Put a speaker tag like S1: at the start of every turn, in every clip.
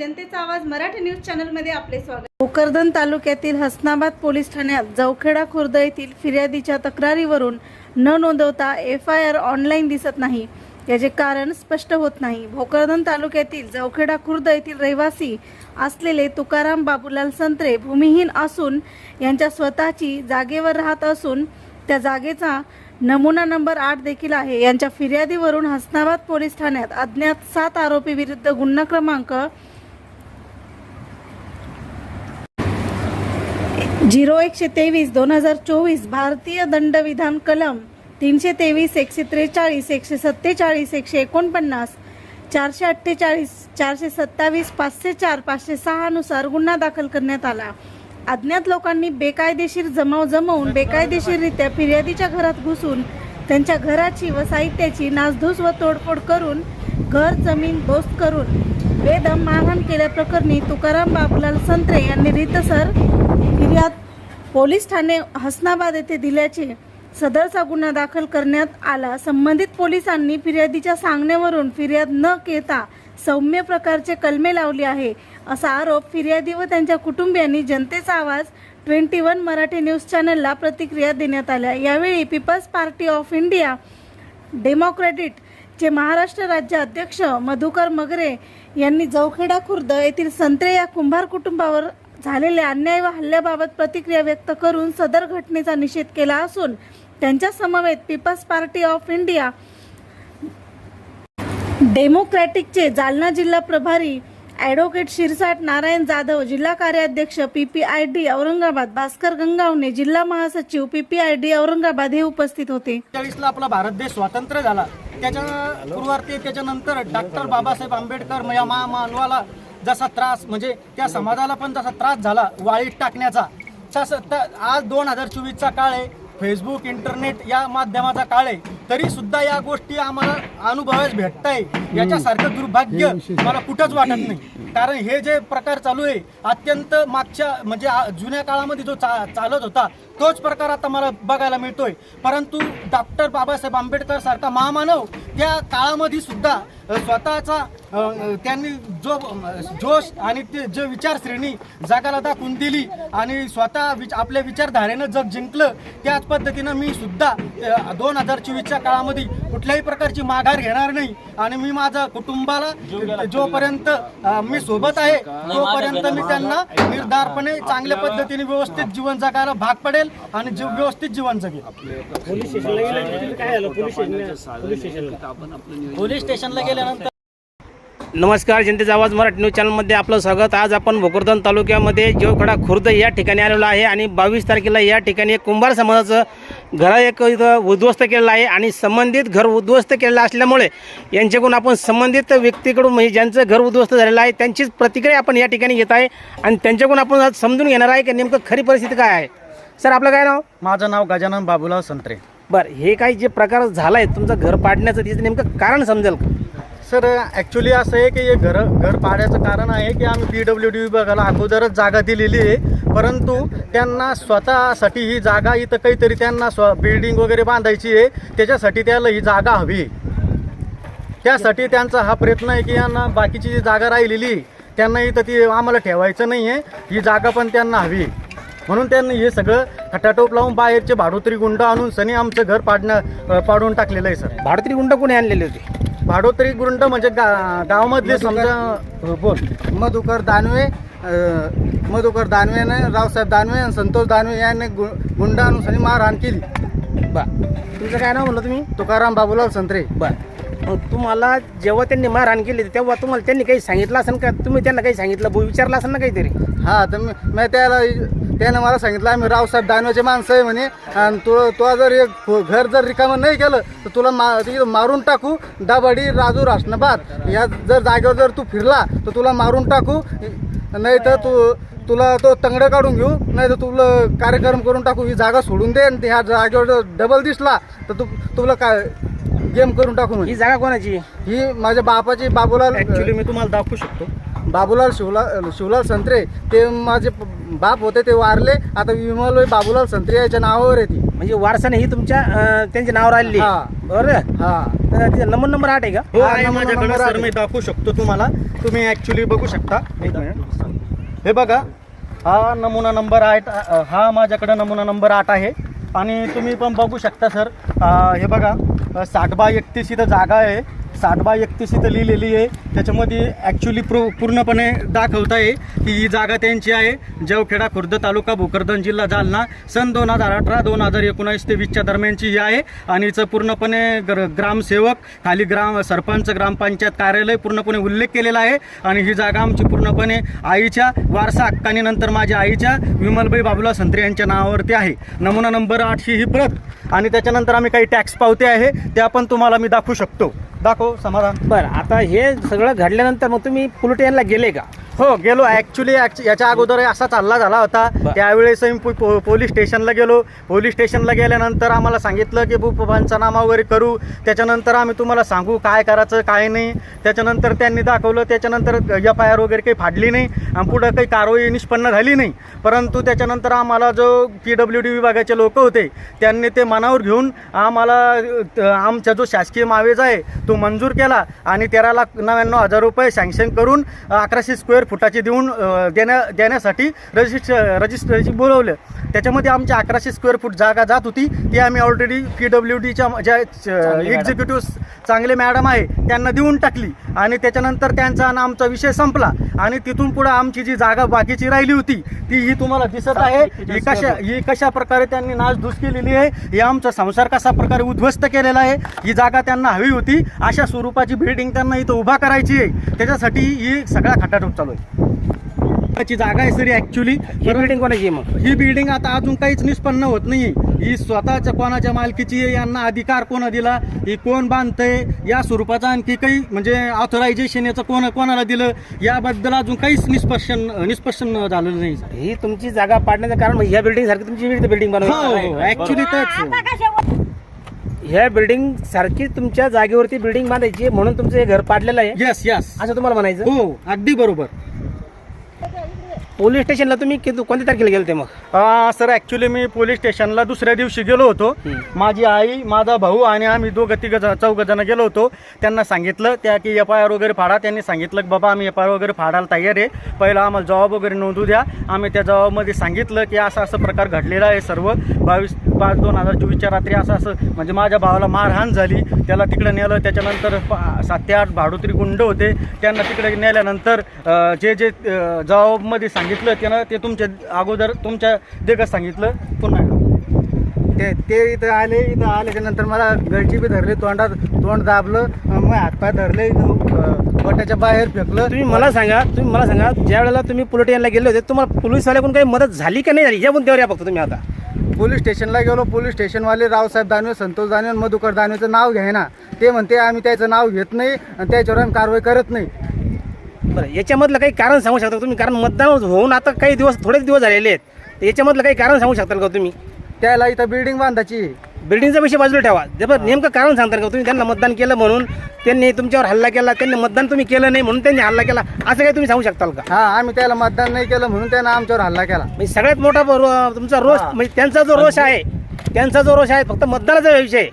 S1: जनतेचा आवाज मराठी न्यूज चॅनलमध्ये आपले स्वागत. भोकरदन तालुक्यातील हसनाबाद पोलीस ठाण्यात जवखेडा खुर्द येथील फिर्यादीच्या तक्रारीवरून न नोंदवता एफ आय आर ऑनलाईन दिसत नाही. याचे कारण स्पष्ट होत नाही. भोकरदन तालुक्यातील जवखेडा खुर्द येथील रहिवासी असलेले तुकाराम बाबूलाल संत्रे भूमिहीन असून यांच्या स्वतःची जागेवर राहत असून त्या जागेचा नमुना नंबर आठ देखील आहे. यांच्या फिर्यादीवरून हसनाबाद पोलीस ठाण्यात अज्ञात सात आरोपी विरुद्ध गुन्हा क्रमांक झिरो एकशे तेवीस दोन हजार चोवीस भारतीय दंडविधान कलम तीनशे तेवीस एकशे त्रेचाळीस एकशे सत्तेचाळीस एकशे एकोणपन्नास चारशे अठ्ठेचाळीस चारशे सत्तावीस पाचशे चार पाचशे सहानुसार गुन्हा दाखल करण्यात आला. अज्ञात लोकांनी बेकायदेशीर जमाव जमवून बेकायदेशीररित्या फिर्यादीच्या घरात घुसून त्यांच्या घराची व साहित्याची नासधूस व तोडफोड करून घर जमीन दोस्त करून बेदम मारहाण केल्याप्रकरणी तुकाराम बाबूलाल संत्रे यांनी रितसर फिर्याद पोलीस ठाणे हसनाबाद येथे दिल्याचे सदरचा गुन्हा दाखल करण्यात आला. संबंधित पोलिसांनी फिर्यादीच्या सांगण्यावरून फिर्याद न घेता सौम्य प्रकारचे कलमे लावले आहे. असा आरोप फिर्यादी व त्यांच्या कुटुंबियांनी जनतेचा आवाज ट्वेंटी वन मराठी न्यूज चॅनलला प्रतिक्रिया देण्यात आल्या. यावेळी people's party of India democratic चे महाराष्ट्र राज्य अध्यक्ष मधुकर मगरे यांनी जवखेडा खुर्द येथील संत्रे या कुंभार कुटुंबावर झालेल्या अन्याय व हल्ल्याबाबत प्रतिक्रिया व्यक्त करून सदर घटनेचा निषेध केला असून त्यांच्या समवेत पीपल्स पार्टी ऑफ इंडिया डेमोक्रॅटिकचे जालना जिल्हा प्रभारी ॲडव्होकेट शिरसाट नारायण जाधव जिल्हा कार्याध्यक्ष P P I D Aurangabad Bhaskar Gangawane जिल्हा महासचिव P P I D Aurangabad हे उपस्थित होते.
S2: चाळीसला आपला भारत देश स्वातंत्र्य झाला. त्याच्या पूर्वार्थी त्याच्यानंतर डॉक्टर बाबासाहेब आंबेडकर या मा मानवाला जसा त्रास म्हणजे त्या समाजाला पण जसा त्रास झाला वाळीत टाकण्याचा. तसं आज दोन हजार चोवीसचा काळ आहे. फेसबुक इंटरनेट या माध्यमाचा काळ आहे. तरी सुद्धा या गोष्टी आम्हाला अनुभवास भेटताय. याच्यासारखं दुर्भाग्य मला कुठंच वाटत नाही. कारण हे जे प्रकार चालू आहे अत्यंत मागच्या म्हणजे जुन्या काळामध्ये जो चा चालत होता तोच प्रकार आता मला बघायला मिळतोय. परंतु डॉक्टर बाबासाहेब आंबेडकर सारखा महामानव त्या काळामध्ये सुद्धा स्वतःचा त्यांनी जो जोश आणि ते जे विचारश्रेणी जगाला दाखवून दिली आणि स्वतः विच आपल्या विचारधारेनं जग जिंकलं त्याच पद्धतीनं मी सुद्धा दोन हजार चोवीसच्या काळामध्ये कुठल्याही प्रकारची माघार घेणार नाही. आणि मी माझ्या कुटुंबाला जोपर्यंत मी सोबत आहे तोपर्यंत मी त्यांना निर्धारपणे चांगल्या पद्धतीने व्यवस्थित जीवन जगायला भाग पडेल आणि जीव- व्यवस्थित जीवन जगेल. पोलीस स्टेशनला गेल्यानंतर
S3: नमस्कार जनतेचा आवाज मराठी न्यूज चॅनलमध्ये आपलं स्वागत. आज आपण भोकरदन तालुक्यामध्ये जेवखडा खुर्द या ठिकाणी आलेलो आहे आणि बावीस तारखेला या ठिकाणी एक कुंभार समाजाचं घर एक इथं उद्ध्वस्त केलेलं आहे आणि संबंधित घर उद्ध्वस्त केलेलं असल्यामुळे यांच्याकडून आपण संबंधित व्यक्तीकडून म्हणजे ज्यांचं घर उद्ध्वस्त झालेलं आहे त्यांचीच प्रतिक्रिया आपण या ठिकाणी घेत आहे आणि त्यांच्याकडून आपण आज समजून घेणार आहे की नेमकं खरी परिस्थिती काय आहे. सर आपलं काय नाव?
S2: माझं नाव गजानन बाबूराव संत्रे.
S3: बरं हे काही जे प्रकार झाला आहे तुमचं घर पाडण्याचं त्याचं नेमकं कारण समजेल का?
S2: सर ॲक्च्युली असं आहे की हे घर घर पाड्याचं कारण आहे की आम्ही पी डब्ल्यू डी विभागाला अगोदरच जागा दिलेली आहे. परंतु त्यांना स्वतःसाठी ही जागा इथं काहीतरी त्यांना स्व बिल्डिंग वगैरे बांधायची आहे. त्याच्यासाठी त्याला ही जागा हवी आहे. त्यासाठी त्यांचा हा प्रयत्न आहे की यांना बाकीची जी जागा राहिलेली त्यांना इथं ती आम्हाला ठेवायचं नाही आहे. ही जागा पण त्यांना हवी आहे. म्हणून त्यांनी हे सगळं खटाटोप लावून बाहेरचे भाडोत्री गुंड आणून सनी आमचं घर पाडणं पाडून टाकलेलं आहे सर.
S3: भाडोत्री गुंड कोणी आणलेले होते?
S2: भाडोत्री गुंड म्हणजे गा गावामधले समजा हो, बोल.
S4: मधुकर दानवे मधुकर दानवेने रावसाहेब दानवे आणि संतोष दानवे यांनी गु गुंडा अनुसारी मारहाण केली.
S3: बरं तुमचं काय नाव म्हणलं तुम्ही?
S4: तुकाराम बाबूलाल संत्रे.
S3: मग तुम्हाला जेव्हा त्यांनी मारहाण केली तेव्हा तुम्हाला त्यांनी काही सांगितलं असेल का? तुम्ही त्यांना काही सांगितलं? विचारलं असेल ना काहीतरी?
S4: हा तर मी त्याला त्याने मला सांगितलं आम्ही रावसाहेब दानवेचे माणसं आहे म्हणे. आणि तू तो जर एक घर जर रिकामं नाही केलं तर तुला मा तिथं मारून टाकू दाबाडी राजू रासनाबाद या जर जागेवर जर तू फिरला तर तुला मारून टाकू. नाही तर तू तुला तो तंगडं काढून घेऊ. नाही तर तुला कार्यक्रम करून टाकू. ही जागा सोडून दे. आणि ह्या जागेवर जर डबल दिसला तर तू तुला काय गेम करून टाकू
S3: ही जागा कोणाची?
S4: ही माझ्या बापाची बाबूलाल
S2: ॲक्च्युली मी तुम्हाला दाखवू शकतो.
S4: बाबूलाल शिवलाल शिवलाल संत्रे. ते माझे बाप होते ते वारले. आता विमल बाबूलाल संत्रे याच्या नावावर आहे ती.
S3: म्हणजे वारसाने ही तुमच्या अं, त्यांच्या नाव राहिलेली आहे.
S4: हा.
S3: बरं
S4: हा.
S3: तर तिचा नंबर नंबर आठ आहे का?
S2: हो
S4: हा, नंबर-
S2: माझ्याकडे
S4: नंबर
S2: सर
S4: आहे.
S2: मी दाखवू शकतो तुम्हाला. तुम्ही ऍक्च्युली बघू शकता. एक मिनिट हे बघा हा नमुना नंबर आठ अ, हा माझ्याकडे नमुना नंबर आठ आहे. आणि तुम्ही पण बघू शकता सर. अ, हे बघा अ, साठ बाय एकतीस इथं जागा आहे. साठ बाय एकतीस इथं लिहिलेली आहे. त्याच्यामध्ये ॲक्च्युली प्रो पूर्णपणे दाखवता आहे की ही जागा त्यांची आहे. जवखेडा खुर्द तालुका भोकरदन जिल्हा जालना. सन दोन हजार अठरा दोन हजार एकोणावीस ते वीसच्या दरम्यानची ही आहे. आणि हिचं पूर्णपणे ग्र ग्रामसेवक खाली ग्राम सरपंच ग्रामपंचायत कार्यालय पूर्णपणे उल्लेख केलेला आहे. आणि ही जागा आमची पूर्णपणे आईच्या वारसा हक्काने नंतर माझ्या आईच्या विमलबाई बाबुला संत्रे यांच्या नावावरती आहे. नमुना नंबर आठशे ही प्रत. आणि त्याच्यानंतर आम्ही काही टॅक्स पावते आहे त्या पण तुम्हाला मी दाखवू शकतो. दाखव समाधान.
S3: बरं आता हे सगळं घडल्यानंतर मग तुम्ही पुलटेनला गेले का?
S2: हो गेलो. ॲक्च्युली याच्या अगोदर असा चालला झाला होता. त्यावेळेस पो- पोलीस स्टेशनला गेलो. पोलीस स्टेशनला गेल्यानंतर आम्हाला सांगितलं की भू पंचनामा वगैरे करू. त्याच्यानंतर आम्ही तुम्हाला सांगू काय करायचं काय नाही. त्याच्यानंतर त्यांनी दाखवलं. त्याच्यानंतर एफ आय आर वगैरे काही फाडली नाही. आणि पुढं काही कारवाई निष्पन्न झाली नाही. परंतु त्याच्यानंतर आम्हाला जो पी डब्ल्यू डी विभागाचे लोक होते त्यांनी ते मनावर घेऊन आम्हाला आमचा जो शासकीय मावेजा आहे तो मंजूर केला. आणि तेरा लाख नव्याण्णव हजार रुपये सँक्शन करून अकराशे स्क्वेअर फुटाचे देऊन देण्या देण्यासाठी रजिस्ट्र रजिस्ट्रेशन बोलवलं. त्याच्यामध्ये आमच्या अकराशे स्क्वेअर फूट जागा जात होती. ती आम्ही ऑलरेडी पी डब्ल्यू डीच्या ज्या एक्झिक्युटिव्ह चांगले मॅडम आहे त्यांना देऊन टाकली. आणि त्याच्यानंतर त्यांचा आणि आमचा विषय संपला. आणि तिथून पुढे आमची जी जागा बाकीची राहिली होती ती ही तुम्हाला दिसत आहे. ही कशा ही कशा प्रकारे त्यांनी नासधूस केलेली आहे ही आमचा संसार कसा प्रकारे उद्ध्वस्त केलेला आहे ही जागा त्यांना हवी होती. अशा स्वरूपाची बिल्डिंग त्यांना इथं उभा करायची आहे. त्याच्यासाठी ही सगळा खटाटोप चालू आहे. ची जागा आहे सरी ॲक्च्युली
S3: ही बिल्डिंग कोणाची आहे मग?
S2: ही बिल्डिंग आता अजून काहीच निष्पन्न होत नाही ही स्वतःच्या कोणाच्या मालकीची आहे यांना अधिकार कोण दिला ही कोण बांधतंय या स्वरूपाचा आणखी काही म्हणजे ऑथरायझेशन याचं कोण कोणाला दिलं याबद्दल अजून काहीच निष्पन्न निष्पन्न झालेलं नाही
S3: ही तुमची जागा पाडण्याचं कारण म्हणजे ह्या बिल्डिंग सारखी तुमची बिल्डिंग
S2: हो
S3: बनवली
S2: ॲक्च्युली तेच.
S3: ह्या बिल्डिंग सारखी तुमच्या जागेवरती बिल्डिंग बांधायची म्हणून तुमचं हे घर पाडलेलं आहे?
S2: येस येस
S3: असं तुम्हाला म्हणायचं?
S2: हो अगदी बरोबर.
S3: पोलीस स्टेशनला तुम्ही किती कोणत्या तारखेला गेले ते मग
S2: सर ॲक्च्युली मी पोलीस स्टेशनला दुसऱ्या दिवशी गेलो होतो. माझी आई माझा भाऊ आणि आम्ही दोघं तिघं चौघं जण गेलो होतो. त्यांना सांगितलं त्या की एफ आय आर वगैरे फाडा. त्यांनी सांगितलं की बाबा आम्ही एफ आय आर वगैरे फाडायला तयार आहे. पहिला आम्हाला जबाब वगैरे नोंदवू द्या. आम्ही त्या जबाबमध्ये सांगितलं की असं असं प्रकार घडलेला आहे सर्व. बावीस पाच दोन हजार चोवीसच्या रात्री असं असं म्हणजे माझ्या भावाला मारहाण झाली. त्याला तिकडे नेलं. त्याच्यानंतर पा- सात ते आठ भाडोत्री गुंड होते. त्यांना तिकडे नेल्यानंतर अं, जे जे अं, जबाबमध्ये सांगितलं त्यानं ते तुमच्या अगोदर तुमच्या देखत सांगितलं पुन्हा
S4: ते ते इथं आले इथं आल्याच्यानंतर मला गळची बी धरली तोंडात तोंड दाबलं मग हातपाय धरले गोट्याच्या बाहेर फेकलं.
S3: तुम्ही मला सांगा तुम्ही मला सांगा ज्या वेळेला तुम्ही पुलटेनला गेले होते तुम्हाला पोलीसवाल्याकडून काही मदत झाली का नाही झाली? या मुद्द्यावर या फक्त तुम्ही आता.
S4: पोलीस स्टेशनला गेलो पोलीस स्टेशनवाले रावसाहेब दानवे संतोष दानवे मधुकर दानवेचं नाव घ्यायना. ते म्हणते आम्ही त्याचं नाव घेत नाही आणि त्याच्यावर आम्ही कारवाई करत नाही.
S3: बरं याच्यामधलं काही कारण सांगू शकता का तुम्ही? कारण मतदान होऊन आता काही दिवस थोडेच दिवस झालेले आहेत. तर याच्यामधलं काही कारण सांगू शकताल का तुम्ही?
S4: त्याला इथं बिल्डिंग बांधायची.
S3: बिल्डिंगचा विषय बाजूला ठेवा. जे पण नेमकं कारण सांगता का तुम्ही? त्यांना मतदान केलं म्हणून त्यांनी तुमच्यावर हल्ला केला त्यांनी मतदान तुम्ही केलं नाही म्हणून त्यांनी हल्ला केला असं काही तुम्ही सांगू शकताल का?
S4: हा आम्ही त्याला मतदान नाही केलं म्हणून त्यानं आमच्यावर हल्ला केला.
S3: म्हणजे सगळ्यात मोठा रो- तुमचा रोष
S4: हा.
S3: म्हणजे त्यांचा जो रोष आहे त्यांचा जो रोष आहे फक्त मतदानाचा विषय. आहे.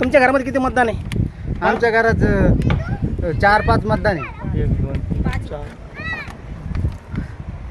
S3: तुमच्या घरामध्ये किती मतदान आहे?
S4: आमच्या घरात अं, चार पाच मतदान आहे.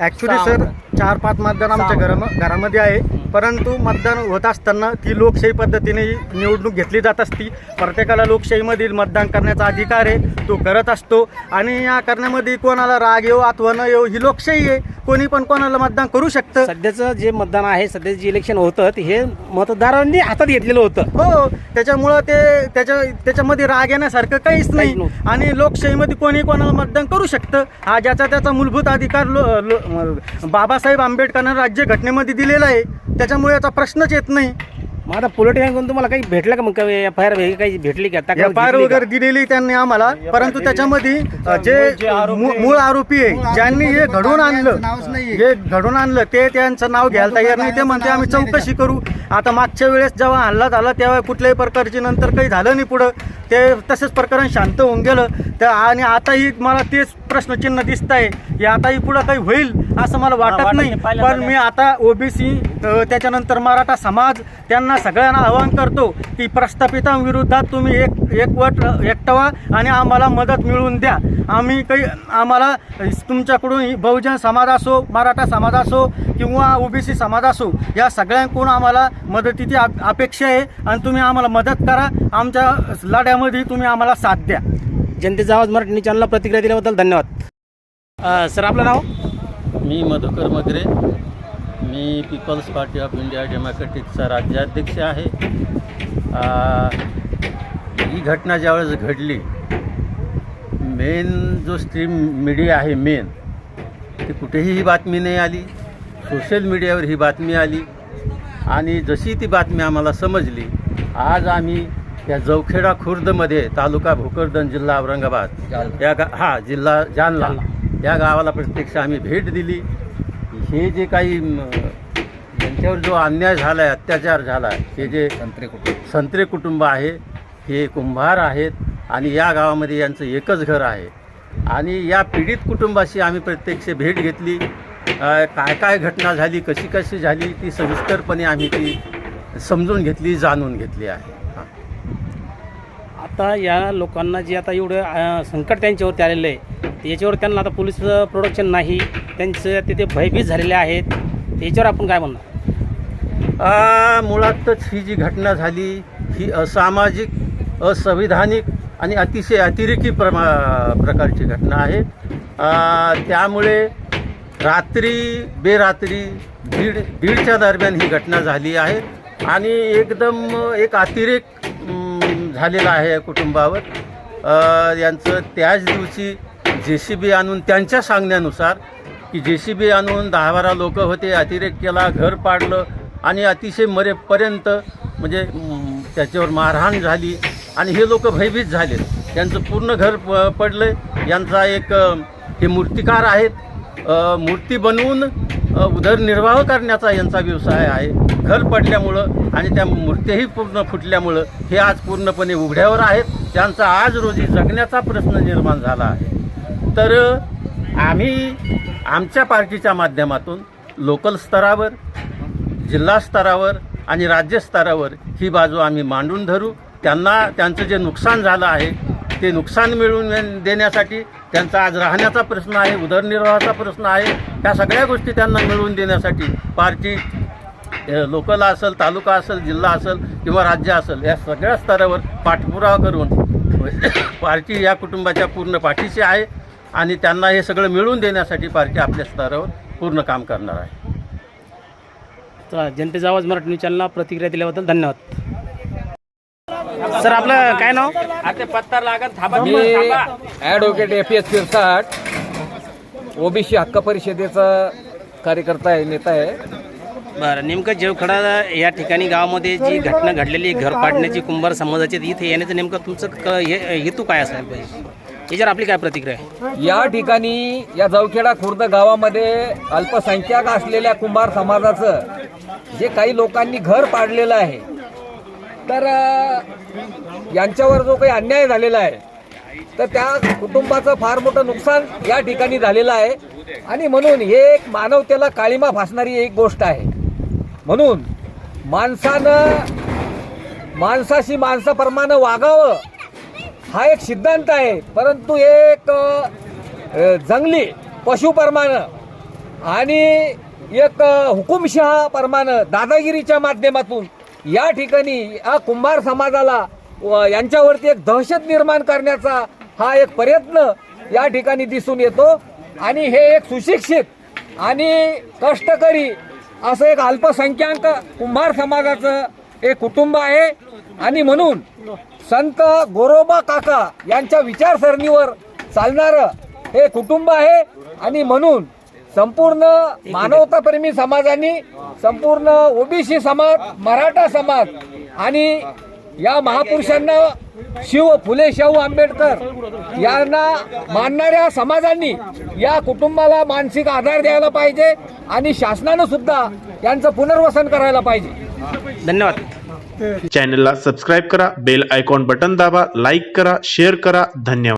S2: ॲक्च्युली सर चार पाच मतदान आमच्या घरा घरामध्ये आहे. परंतु मतदान होत असताना ती लोकशाही पद्धतीने निवडणूक घेतली जात असती. प्रत्येकाला लोकशाहीमधील मतदान करण्याचा अधिकार आहे तो करत असतो. आणि या करण्यामध्ये कोणाला राग येऊ अथवा न येऊ ही लोकशाही आहे. कोणी पण कोणाला मतदान करू शकतं.
S3: सध्याचं जे मतदान आहे सध्याचं जे इलेक्शन होतं ते हे मतदारांनी हातात घेतलेलं होतं.
S2: हो त्याच्यामुळं ते त्याच्या त्याच्यामध्ये राग येण्यासारखं काहीच नाही. आणि लोकशाहीमध्ये कोणी कोणाला मतदान करू शकतं हा ज्याचा त्याचा मूलभूत अधिकार लो, लो बाबासाहेब आंबेडकरांनी राज्यघटनेमध्ये दिलेला आहे. त्याच्यामुळे याचा प्रश्नच येत नाही.
S3: मग आता तुम्हाला काही भेटलं का मग? एफ आय आर काही भेटली का? तक्रार
S2: एफ आय आर
S3: घेतली का?
S2: वगैरे दिलेली त्यांनी आम्हाला. परंतु त्याच्यामध्ये अ, जे मू- मूळ आरोपी आहे ज्यांनी हे घडवून आणलं. हे घडवून आणलं ते त्यांचं नाव घ्यायला तयार नाही. ते म्हणते आम्ही चौकशी करू. आता मागच्या वेळेस जेव्हा हल्ला झाला तेव्हा कुठल्याही प्रकारची नंतर काही झालं नाही पुढं. ते तसंच प्रकरण शांत होऊन गेलं. तर आणि आताही मला तेच प्रश्नचिन्ह दिसत आहे हे आता पुढं काही होईल असं मला वाटत नाही. पण मी आता ओबीसी त्याच्यानंतर मराठा समाज त्यांना सगळ्यांना आवाहन करतो की प्रस्थापितांविरोधात तुम्ही एक एकवट एकटवा आणि आम्हाला मदत मिळवून द्या. आम्ही काही आम्हाला तुमच्याकडून बहुजन समाज असो मराठा समाज असो किंवा ओबीसी समाज असो या सगळ्यांकडून आम्हाला मदतीची अप- अपेक्षा आहे आणि तुम्ही आम्हाला मदत करा. आमच्या लढ्यामध्ये तुम्ही आम्हाला साथ द्या.
S3: जनतेचा आवाज मराठी न्यूज चॅनलला प्रतिक्रिया दिल्याबद्दल धन्यवाद. अ, सर आपलं नाव?
S5: मी मधुकर मगरे. मी पीपल्स पार्टी ऑफ इंडिया डेमोक्रेटिकचा राज्याध्यक्ष आहे. आ, ही घटना ज्यावेळेस घडली मेन जो स्ट्रीम मीडिया आहे मेन ती कुठेही ही बातमी नाही आली. सोशल मीडियावर ही बातमी आली. आणि जशी ती बातमी आम्हाला समजली आज आम्ही या जवखेडा खुर्दमध्ये तालुका भोकरदन जिल्हा औरंगाबाद. या गा हा जिल्हा जालना. या गावाला प्रत्यक्ष आम्ही भेट दिली. हे जे काही म, यांच्यावर जो अन्याय झाला आहे अत्याचार झाला आहे हे जे संत्रे कुटुंब. संत्रे कुटुंब आहे हे कुंभार आहेत आणि या गावामध्ये यांचं एकच घर आहे. आणि या पीडित कुटुंबाशी आम्ही प्रत्यक्ष भेट घेतली. काय काय घटना झाली कशी कशी झाली ती सविस्तरपणे आम्ही ती समजून घेतली जाणून घेतली आहे.
S3: आता या लोकांना जे आता एवढं संकट त्यांच्यावरती आलेलं आहे याच्यावर त्यांना आता पोलीस प्रोडक्शन नाही त्यांचं तिथे भयभीत झालेले आहेत याच्यावर आपण काय म्हणणार?
S5: मुळातच ही जी घटना झाली ही असामाजिक असंविधानिक आणि अतिशय अतिरेकी प्रमा प्रकारची घटना आहे. त्यामुळे रात्री बेरात्री दीड दीडच्या दरम्यान ही घटना झाली आहे. आणि एकदम एक अतिरेक झालेला आहे या कुटुंबावर. यांचं त्याच दिवशी जे सी बी आणून त्यांच्या सांगण्यानुसार की जे सी बी आणून दहा बारा लोक होते अतिरेक केला घर पाडलं आणि अतिशय मरेपर्यंत म्हणजे त्याच्यावर मारहाण झाली आणि हे लोक भयभीत झाले. त्यांचं पूर्ण घर प पडलं यांचा एक हे मूर्तिकार आहेत. मूर्ती बनवून उदरनिर्वाह करण्याचा यांचा व्यवसाय आहे. घर पडल्यामुळं आणि त्या मूर्त्याही पूर्ण फुटल्यामुळं हे आज पूर्णपणे उघड्यावर आहेत. त्यांचा आज रोजी जगण्याचा प्रश्न निर्माण झाला आहे. तर आम्ही आमच्या पार्टीच्या माध्यमातून लोकल स्तरावर जिल्हा स्तरावर आणि राज्य स्तरावर ही बाजू आम्ही मांडून धरू. त्यांना त्यांचं जे नुकसान झालं आहे ते नुकसान मिळवून देण्यासाठी त्यांचा आज राहण्याचा प्रश्न आहे उदरनिर्वाहाचा प्रश्न आहे. त्या सगळ्या गोष्टी त्यांना मिळवून देण्यासाठी पार्टी लोकल असेल तालुका असेल जिल्हा असेल किंवा राज्य असेल या सगळ्या स्तरावर पाठपुरावा करून पार्टी या कुटुंबाच्या पूर्ण पाठीशी आहे आणि त्यांना हे सगळं मिळवून देण्यासाठी पार्टी आपल्या स्तरावर पूर्ण काम करणार आहे.
S3: तर जनतेचा आवाज मराठी न्यूज चॅनलला प्रतिक्रिया दिल्याबद्दल धन्यवाद. सर आपलं काय नाव?
S6: मी advocate F S Firsat OBC हक्क परिषदेचा कार्यकर्ता आहे नेता आहे.
S3: बरं नेमकं जेवखडा या ठिकाणी गावामध्ये जी घटना घडलेली घर पाडण्याची कुंभार समाजाची इथे येण्याचं नेमकं तुमचं क हे हेतू काय असायला पाहिजे? याच्यावर आपली काय प्रतिक्रिया आहे?
S6: या ठिकाणी या जवखेडा खुर्द गावामध्ये अल्पसंख्याक असलेल्या कुंभार समाजाचं जे काही लोकांनी घर पाडलेलं आहे तर अ, यांच्यावर जो काही अन्याय झालेला आहे तर त्या कुटुंबाचं फार मोठं नुकसान या ठिकाणी झालेलं आहे. आणि म्हणून हे एक मानवतेला काळीमा फासणारी एक गोष्ट आहे. म्हणून माणसानं माणसाशी माणसाप्रमाणे वागावं हा एक सिद्धांत आहे. परंतु एक जंगली पशुप्रमाणे आणि एक हुकुमशहा हुकुमशहाप्रमाणे दादागिरीच्या माध्यमातून या ठिकाणी या कुंभार समाजाला यांच्यावरती एक दहशत निर्माण करण्याचा हा एक प्रयत्न या ठिकाणी दिसून येतो. आणि हे एक सुशिक्षित आणि कष्टकरी असं एक अल्पसंख्याक कुंभार समाजाचं एक कुटुंब आहे. आणि म्हणून संत गोरोबा काका यांच्या विचारसरणीवर चालणारं हे कुटुंब आहे. आणि म्हणून संपूर्ण मानवताप्रेमी समाजाने संपूर्ण ओबीसी समाज मराठा समाज आणि या महापुरुषांना शिव फुले शाहू आंबेडकर यांना मानणाऱ्या समाजांनी या कुटुंबाला मानसिक आधार द्यायला पाहिजे आणि शासनानं सुद्धा यांचं पुनर्वसन करायला पाहिजे.
S3: धन्यवाद.
S7: चॅनलला सबस्क्राईब करा बेल आयकॉन बटन दाबा लाईक करा शेअर करा. धन्यवाद.